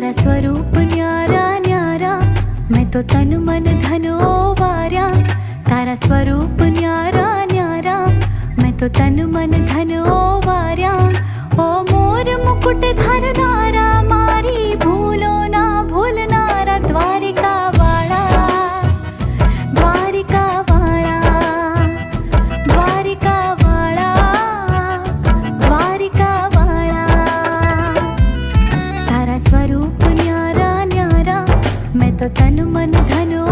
तारा स्वरूप न्यारा न्यारा। मैं तो तनु मन धनो वारा। तारा स्वरूप न्यारा न्यारा। मैं तो तन मन धनो वारा। ओ मोर मुकुट धर नारा, मारी भूलो ना भूल नारा। द्वारिका वाला द्वारिका वाला द्वारिका वाला द्वारिका वाला तारा स्वरूप తను మను ధను